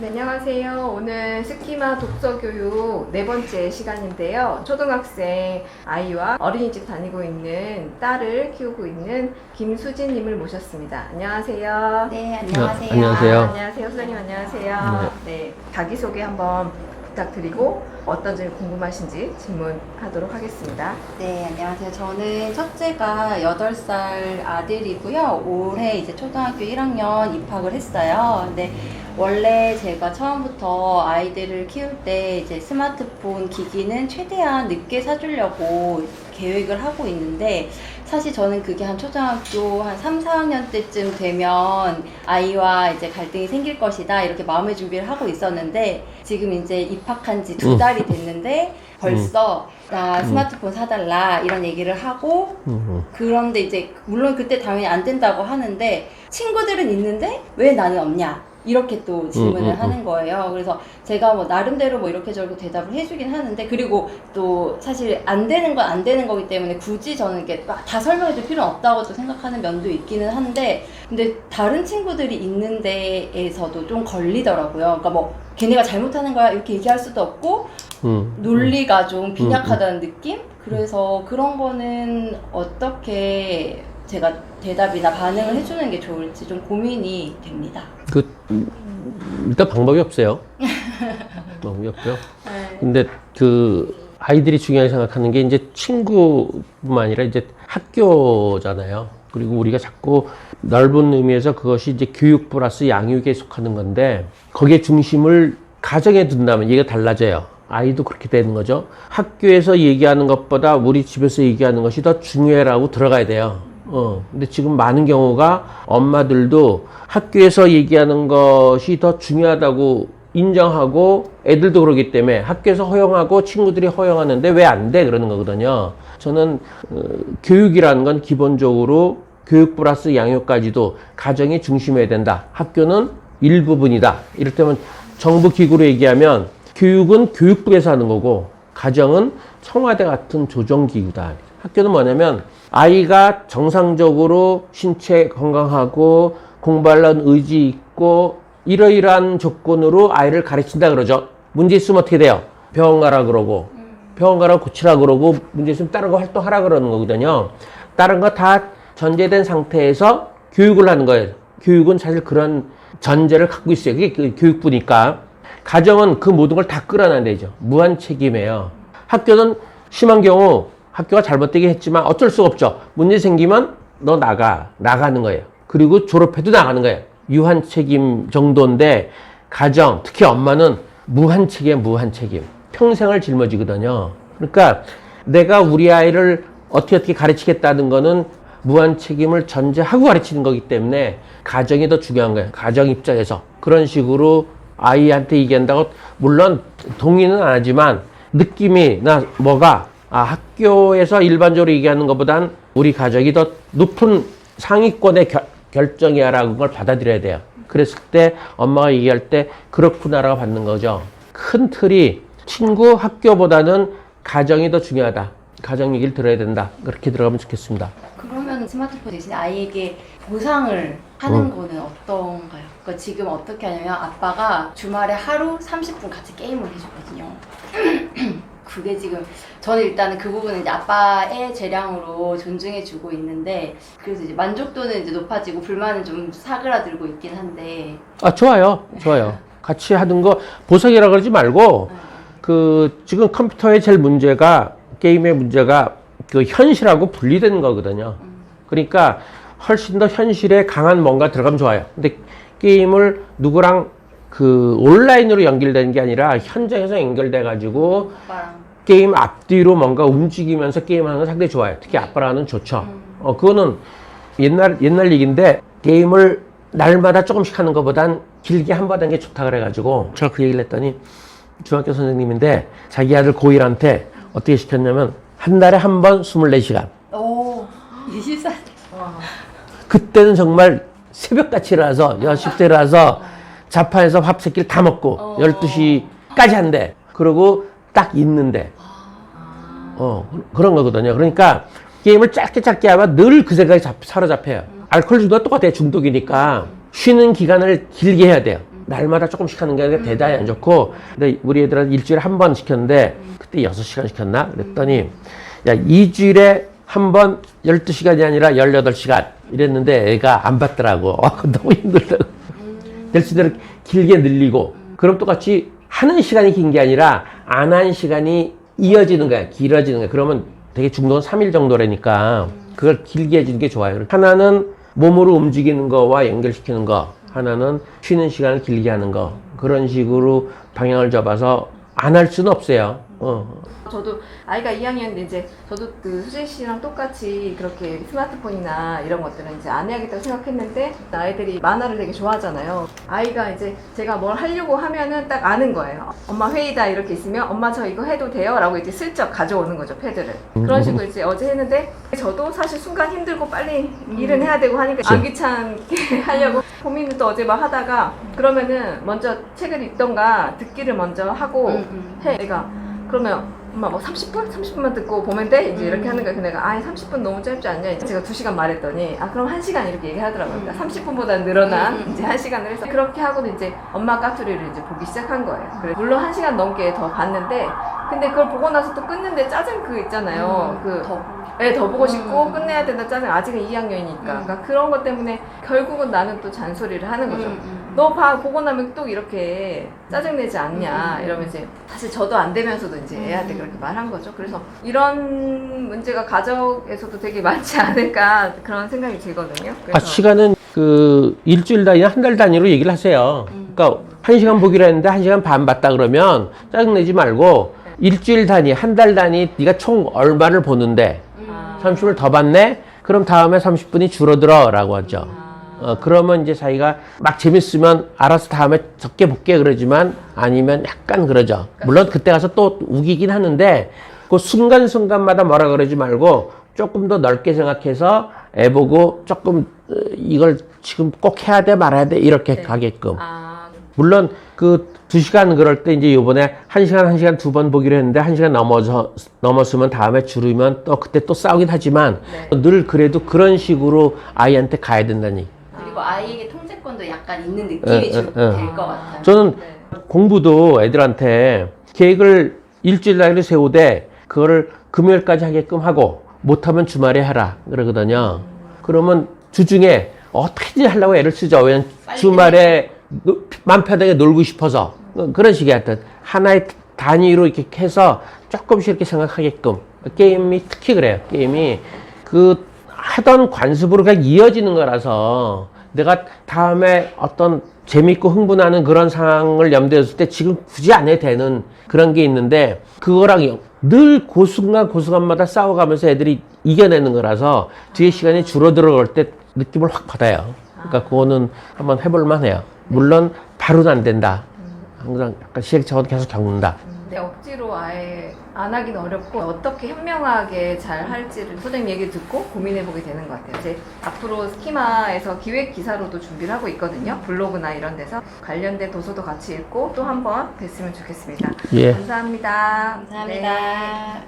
네, 안녕하세요. 오늘 스키마 독서교육 네 번째 시간인데요. 초등학생 아이와 어린이집 다니고 있는 딸을 키우고 있는 김수진님을 모셨습니다. 안녕하세요. 네, 안녕하세요. 안녕하세요. 아, 안녕하세요. 선생님 안녕하세요. 네, 자기소개 한번 부탁드리고 어떤 점이 궁금하신지 질문하도록 하겠습니다. 네, 안녕하세요. 저는 첫째가 8살 아들이고요. 올해 이제 초등학교 1학년 입학을 했어요. 근데 원래 제가 처음부터 아이들을 키울 때 이제 스마트폰 기기는 최대한 늦게 사주려고 계획을 하고 있는데 사실 저는 그게 한 초등학교 한 3, 4학년 때쯤 되면 아이와 이제 갈등이 생길 것이다 이렇게 마음의 준비를 하고 있었는데 지금 이제 입학한 지두 음. 달이 됐는데 벌써 나 스마트폰 사달라 이런 얘기를 하고 음, 그런데 이제 물론 그때 당연히 안 된다고 하는데 친구들은 있는데 왜 나는 없냐 이렇게 또 질문을 음, 음, 음. 하는 거예요. 그래서 제가 뭐 나름대로 뭐 이렇게 저렇게 대답을 해주긴 하는데 그리고 또 사실 안 되는 건 안 되는 거기 때문에 굳이 저는 이게 막다 설명해줄 필요는 없다고 또 생각하는 면도 있기는 한데 근데 다른 친구들이 있는 데에서도 좀 걸리더라고요. 그러니까 뭐 걔네가 잘못하는 거야 이렇게 얘기할 수도 없고 음. 논리가 좀 빈약하다는 느낌? 그래서 그런 거는 어떻게 제가 대답이나 반응을 해주는 게 좋을지 좀 고민이 됩니다. 그 음, 일단 방법이 없어요. 방법이 없고요. 네. 근데 그 아이들이 중요하게 생각하는 게 이제 친구뿐만 아니라 이제 학교잖아요. 그리고 우리가 자꾸 넓은 의미에서 그것이 이제 교육 플러스 양육에 속하는 건데 거기에 중심을 가정에 둔다면 얘기가 달라져요. 아이도 그렇게 되는 거죠. 학교에서 얘기하는 것보다 우리 집에서 얘기하는 것이 더 중요해라고 들어가야 돼요. 어, 근데 지금 많은 경우가 엄마들도 학교에서 얘기하는 것이 더 중요하다고 인정하고 애들도 그러기 때문에 학교에서 허용하고 친구들이 허용하는데 왜 안 돼? 그러는 거거든요. 저는 어, 교육이라는 건 기본적으로 교육 플러스 양육까지도 가정이 중심해야 된다. 학교는 일부분이다. 이를테면 정부 기구로 얘기하면 교육은 교육부에서 하는 거고 가정은 청와대 같은 조정기구다. 학교는 뭐냐면 아이가 정상적으로 신체 건강하고 공부하려는 의지 있고 이러이러한 조건으로 아이를 가르친다 그러죠. 문제 있으면 어떻게 돼요? 병원 가라 그러고 병원 가라 고치라 그러고 문제 있으면 다른 거 활동하라 그러는 거거든요. 다른 거 다 전제된 상태에서 교육을 하는 거예요. 교육은 사실 그런 전제를 갖고 있어요. 그게 그 교육부니까. 가정은 그 모든 걸 다 끌어내야 되죠. 무한 책임이에요. 학교는 심한 경우 학교가 잘못되게 했지만 어쩔 수가 없죠. 문제 생기면 너 나가. 나가는 거예요. 그리고 졸업해도 나가는 거예요. 유한 책임 정도인데 가정, 특히 엄마는 무한 책임, 무한 책임. 평생을 짊어지거든요. 그러니까 내가 우리 아이를 어떻게 어떻게 가르치겠다는 거는 무한 책임을 전제하고 가르치는 거기 때문에 가정이 더 중요한 거예요. 가정 입장에서. 그런 식으로 아이한테 얘기한다고 물론 동의는 안 하지만 느낌이 나 뭐가 아 학교에서 일반적으로 얘기하는 것보단 우리 가족이 더 높은 상위권의 결, 결정이야라는 걸 받아들여야 돼요. 그랬을 때 엄마가 얘기할 때 그렇구나라고 받는 거죠. 큰 틀이 친구 학교보다는 가정이 더 중요하다. 가정 얘기를 들어야 된다. 그렇게 들어가면 좋겠습니다. 그러면 스마트폰 대신 아이에게 보상을 하는 거는 어떤가요? 그러니까 지금 어떻게 하냐면 아빠가 주말에 하루 30분 같이 게임을 해주거든요. 그게 지금 저는 일단은 그 부분은 이제 아빠의 재량으로 존중해 주고 있는데 그래서 이제 만족도는 이제 높아지고 불만은 좀 사그라들고 있긴 한데 아 좋아요, 좋아요. 같이 하는 거 보석이라 그러지 말고 그 지금 컴퓨터의 제일 문제가 게임의 문제가 그 현실하고 분리되는 거거든요. 그러니까 훨씬 더 현실에 강한 뭔가 들어가면 좋아요. 근데 게임을 누구랑 그 온라인으로 연결되는 게 아니라 현장에서 연결돼 가지고 게임 앞뒤로 뭔가 움직이면서 게임하는 건 상당히 좋아요. 특히 아빠라는 좋죠. 어, 그거는 옛날, 옛날 얘기인데 게임을 날마다 조금씩 하는 것보단 길게 한 번 하는 게 좋다 그래가지고 제가 그 얘기를 했더니 중학교 선생님인데 자기 아들 고1한테 어떻게 시켰냐면 한 달에 한 번 24시간. 오 24. 그때는 정말 새벽같이 일어나서 10대 일어나서 자판에서 밥 세 끼를 다 먹고 어. 12시까지 한대. 그러고 딱 있는데. 어, 그런 거거든요. 그러니까 게임을 짧게 짧게 하면 늘 그 생각에 잡, 사로잡혀요. 알코올 중독과 똑같아요. 중독이니까. 쉬는 기간을 길게 해야 돼요. 날마다 조금씩 하는 게 아니라 대단히 안 좋고 근데 우리 애들은 일주일에 한 번 시켰는데 그때 여섯 시간 시켰나 그랬더니 야 2주일에 한번 12시간이 아니라 18시간 이랬는데 애가 안 받더라고 너무 힘들다고 될수대로 길게 늘리고 그럼 똑같이 하는 시간이 긴 게 아니라 안 한 시간이 이어지는 거야 길어지는 거야. 그러면 되게 중도는 3일 정도라니까 그걸 길게 해주는 게 좋아요. 하나는 몸으로 움직이는 거와 연결시키는 거 하나는 쉬는 시간을 길게 하는 거. 그런 식으로 방향을 잡아서 안 할 수는 없어요 어. 저도 아이가 2학년인데 이제 저도 그 수진 씨랑 똑같이 그렇게 스마트폰이나 이런 것들은 이제 안 해야겠다고 생각했는데 아이들이 만화를 되게 좋아하잖아요. 아이가 이제 제가 뭘 하려고 하면은 딱 아는 거예요. 엄마 회의다 이렇게 있으면 엄마 저 이거 해도 돼요? 라고 이제 슬쩍 가져오는 거죠, 패드를. 그런 식으로 이제 어제 했는데 저도 사실 순간 힘들고 빨리 일은 해야 되고 하니까 안 귀찮게 하려고 고민을 또 어제 막 하다가 그러면은 먼저 책을 읽던가 듣기를 먼저 하고 음, 음. 해. 내가 그러면 엄마 뭐 30분? 30분만 듣고 보면 돼? 이제 이렇게 하는 거야. 근데 내가 아 30분 너무 짧지 않냐? 이제 제가 2시간 말했더니 아 그럼 1시간 이렇게 얘기하더라고요. 그러니까 30분보다 늘어난 음, 음. 이제 1시간을 해서 그렇게 하고는 이제 엄마 까투리를 이제 보기 시작한 거예요. 그래 물론 1시간 넘게 더 봤는데 근데 그걸 보고 나서 또 끊는데 짜증 그 있잖아요. 그 더. 네, 더 보고 싶고 음. 끝내야 된다 짜증 아직은 2학년이니까 그러니까 그런 것 때문에 결국은 나는 또 잔소리를 하는 거죠. 음, 음. 너 봐 보고 나면 또 이렇게 짜증내지 않냐 음. 이러면 이제 사실 저도 안 되면서도 이제 애한테 그렇게 말한 거죠. 그래서 이런 문제가 가정에서도 되게 많지 않을까 그런 생각이 들거든요. 그래서 아, 시간은 그 일주일 단위나 한 달 단위로 얘기를 하세요. 그러니까 한 시간 보기로 했는데 한 시간 반 봤다 그러면 짜증내지 말고 일주일 단위, 한 달 단위 네가 총 얼마를 보는데 아. 30을 더 봤네? 그럼 다음에 30분이 줄어들어 라고 하죠. 어, 그러면 이제 자기가 막 재밌으면 알아서 다음에 적게 볼게 그러지만 아니면 약간 그러죠. 물론 그때 가서 또 우기긴 하는데 그 순간순간마다 뭐라 그러지 말고 조금 더 넓게 생각해서 애 보고 조금 어, 이걸 지금 꼭 해야 돼 말아야 돼 이렇게 네. 가게끔. 아, 물론 그 두 시간 그럴 때 이제 요번에 한 시간 한 시간 두 번 보기로 했는데 한 시간 넘어서 넘었으면 다음에 줄이면 또 그때 또 싸우긴 하지만 네. 늘 그래도 그런 식으로 아이한테 가야 된다니. 그리고 아이에게 통제권도 약간 있는 응, 느낌이 좀. 될 것 같아요. 저는 네. 공부도 애들한테 계획을 일주일 나이로 세우되 그거를 금요일까지 하게끔 하고 못하면 주말에 하라 그러거든요. 그러면 주중에 어떻게든 하려고 애를 쓰죠. 왜냐면 주말에 노- 맘 편하게 놀고 싶어서 어, 그런 식의 하여튼 하나의 단위로 이렇게 해서 조금씩 이렇게 생각하게끔 게임이 특히 그래요. 게임이 그 하던 관습으로 그냥 이어지는 거라서 내가 다음에 어떤 재밌고 흥분하는 그런 상황을 염두에 뒀을 때 지금 굳이 안 해도 되는 그런 게 있는데 그거랑 늘 고순간 고순간마다 싸워가면서 애들이 이겨내는 거라서 뒤에 시간이 줄어들어 갈때 느낌을 확 받아요. 그러니까 그거는 한번 해볼 만 해요. 물론 바로는 안 된다. 항상 약간 시행착오도 계속 겪는다. 근데 억지로 아예 안 하긴 어렵고 어떻게 현명하게 잘 할지를 선생님 얘기 듣고 고민해보게 되는 것 같아요. 이제 앞으로 스키마에서 기획 기사로도 준비를 하고 있거든요. 블로그나 이런 데서 관련된 도서도 같이 읽고 또 한번 뵀으면 좋겠습니다. 예. 감사합니다. 감사합니다. 네.